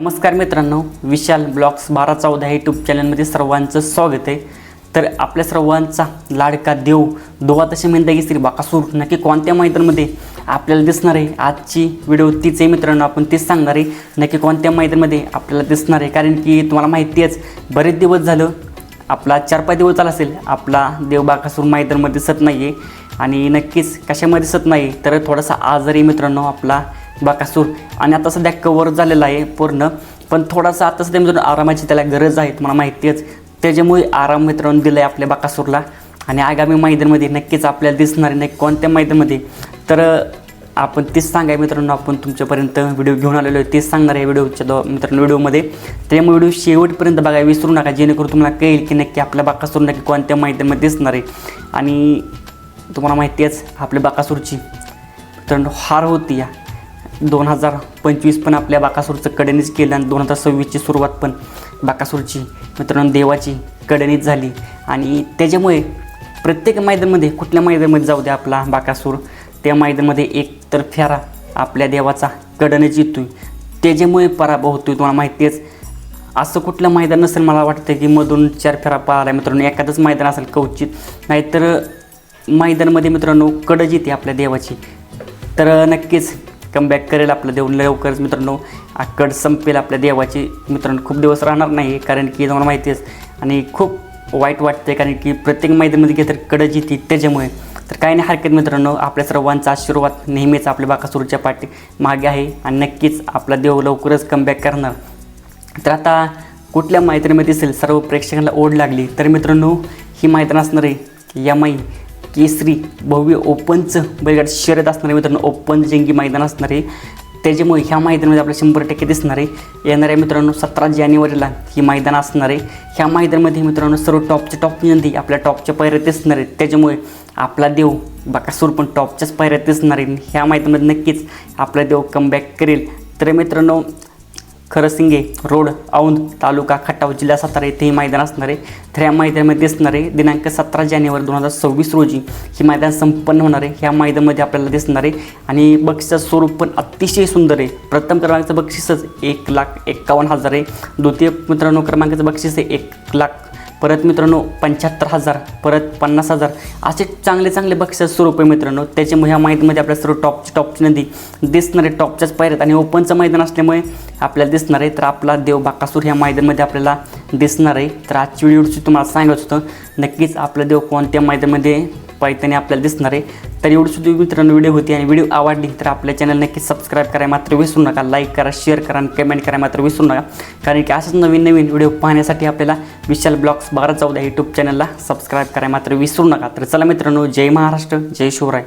नमस्कार मित्रांनो विशाल ब्लॉग्स बारा चौदा यूट्यूब चॅनलमध्ये सर्वांचं स्वागत आहे. तर आपल्या सर्वांचा लाडका देव दोहा तसे की श्री बाकासूर नक्की कोणत्या मैदानमध्ये आपल्याला दिसणार आहे? आजची व्हिडिओ तीच आहे मित्रांनो आपण तीच सांगणार आहे. नक्की कोणत्या मैदानमध्ये आपल्याला दिसणार आहे? कारण की तुम्हाला माहिती आहेच बरेच दिवस झालं आपला चार पाच दिवस झाला असेल आपला देव बाकासूर मैदानमध्ये दिसत नाही आहे आणि नक्कीच कशामध्ये दिसत नाही तर थोडासा आजारी मित्रांनो आपला बाकासूर आणि आता सध्या कवर झालेला आहे पूर्ण. पण थोडासा आता सध्या मित्रांनो आरामाची त्याला गरज आहे तुम्हाला माहिती आहेच. त्याच्यामुळे आराम मित्रांनो दिला आहे आपल्या बाकासूरला आणि आगामी मैदानमध्ये नक्कीच आपल्याला दिसणार आहे नक्की कोणत्या मैदानमध्ये. तर आपण तेच सांगाय मित्रांनो आपण तुमच्यापर्यंत व्हिडिओ घेऊन आलेलो आहे तेच सांगणार आहे व्हिडिओच्या दो मित्रांनो व्हिडिओमध्ये. त्यामुळे व्हिडिओ शेवटपर्यंत बघायला विसरू नका जेणेकरून तुम्हाला कळेल की नक्की आपल्या बाकासूर नक्की कोणत्या मैदानामध्ये दिसणार आहे. आणि तुम्हाला माहिती आहेच आपल्या बाकासूरची मित्रांनो हार होती या. दोन हजार पंचवीस पण आपल्या बाकासूरचं कडेनीच केलं आणि दोन हजार सव्वीसची सुरुवात पण बाकासूरची मित्रांनो देवाची कडेनीच झाली. आणि त्याच्यामुळे प्रत्येक मैदानमध्ये कुठल्या मैदानामध्ये जाऊ द्या आपला बाकासूर त्या मैदानामध्ये एक तर फेरा आपल्या देवाचा कडनं येतोय. त्याच्यामुळे पराभव होतोय तुम्हाला माहिती आहेच. असं कुठलं मैदान नसेल मला वाटतं की मधून चार फेरा पाहिला मित्रांनो एखादंच मैदान असेल कवचित. नाहीतर मैदानामध्ये मित्रांनो कडं येते आपल्या देवाची. तर नक्कीच कमबॅक करेल आपलं देऊन लवकरच मित्रांनो. आकड संपेल आपल्या देवाची. मित्रांनो खूप दिवस राहणार नाही कारण की तुम्हाला माहिती आहेच. आणि खूप वाईट वाटते कारण की प्रत्येक मैदानामध्ये गेलं तर कडज त्याच्यामुळे. तर काही नाही हरकत मित्रांनो आपल्या सर्वांचा आशीर्वाद नेहमीच आपल्या बाकासूरच्या पाठी मागे आहे. आणि नक्कीच आपला देव लवकरच कमबॅक करणार. तर आता कुठल्या मैत्रीमध्ये दिसेल? सर्व प्रेक्षकांना ओढ लागली. तर मित्रांनो ही मैदान असणार आहे यमाई. केसरी भव्य ओपनचं बैलगाड शर्यत असणार आहे मित्रांनो. ओपन जंगी मैदान असणार आहे. त्याच्यामुळे ह्या मैदानामध्ये आपल्याला शंभर टक्के दिसणार आहे. येणाऱ्या मित्रांनो सतरा जानेवारीला ही मैदान असणार आहे. ह्या मैदानामध्ये मित्रांनो सर्व टॉपच्या टॉप नंदी आपल्या टॉपच्या पायऱ्यात दिसणार आहेत. त्याच्यामुळे आपला देव बाकासूर पण टॉपच्याच पायऱ्यात दिसणार आहे. ह्या मैदानामध्ये नक्कीच आपला देव कमबॅक करेल. तर मित्रांनो खरसिंगे रोड औंध तालुका खटाव जिल्हा सातारा येथे हे मैदान असणार आहे. तर या मैदानामध्ये दिसणार आहे दिनांक सतरा जानेवारी दोन हजार सव्वीस रोजी हे मैदान संपन्न होणार आहे. ह्या मैदानामध्ये आपल्याला दिसणार आहे आणि बक्षिसाचं स्वरूप पण अतिशय सुंदर आहे. प्रथम क्रमांकाचं बक्षीसच एक लाख एक्कावन्न हजार आहे. द्वितीय मित्रांनो क्रमांकाचं बक्षीस आहे एक लाख परत मित्रांनो पंच्याहत्तर हजार परत पन्नास हजार. असे चांगले चांगले बक्षीस स्वरूप आहे मित्रांनो. त्याच्यामुळे ह्या माहितीमध्ये आपल्या सर्व टॉपची टॉपची नदी दिसणार आहे टॉपच्याच पायऱ्यात आणि ओपनचं मैदान असल्यामुळे आपल्याला दिसणार आहे. तर आपला देव बाकासूर ह्या मैदानमध्ये आपल्याला दिसणार आहे. तर आजची व्हिडिओची तुम्हाला सांगायचं होतं नक्कीच आपला देव कोणत्या मैदानामध्ये पायताने आपल्याला दिसणार आहे. तर एवढी सुद्धा मित्रांनो व्हिडिओ होती आणि व्हिडिओ आवडली तर आपल्या चॅनल नक्की सबस्क्राईब करायला मात्र विसरू नका. लाईक करा शेअर करा आणि कमेंट करायला मात्र विसरू नका. कारण की असंच नवीन नवीन व्हिडिओ पाहण्यासाठी आपल्याला विशाल ब्लॉग्स बारा चौदा यूट्यूब चॅनलला सबस्क्राईब करायला मात्र विसरू नका. तर चला मित्रांनो जय महाराष्ट्र जय शिवराय.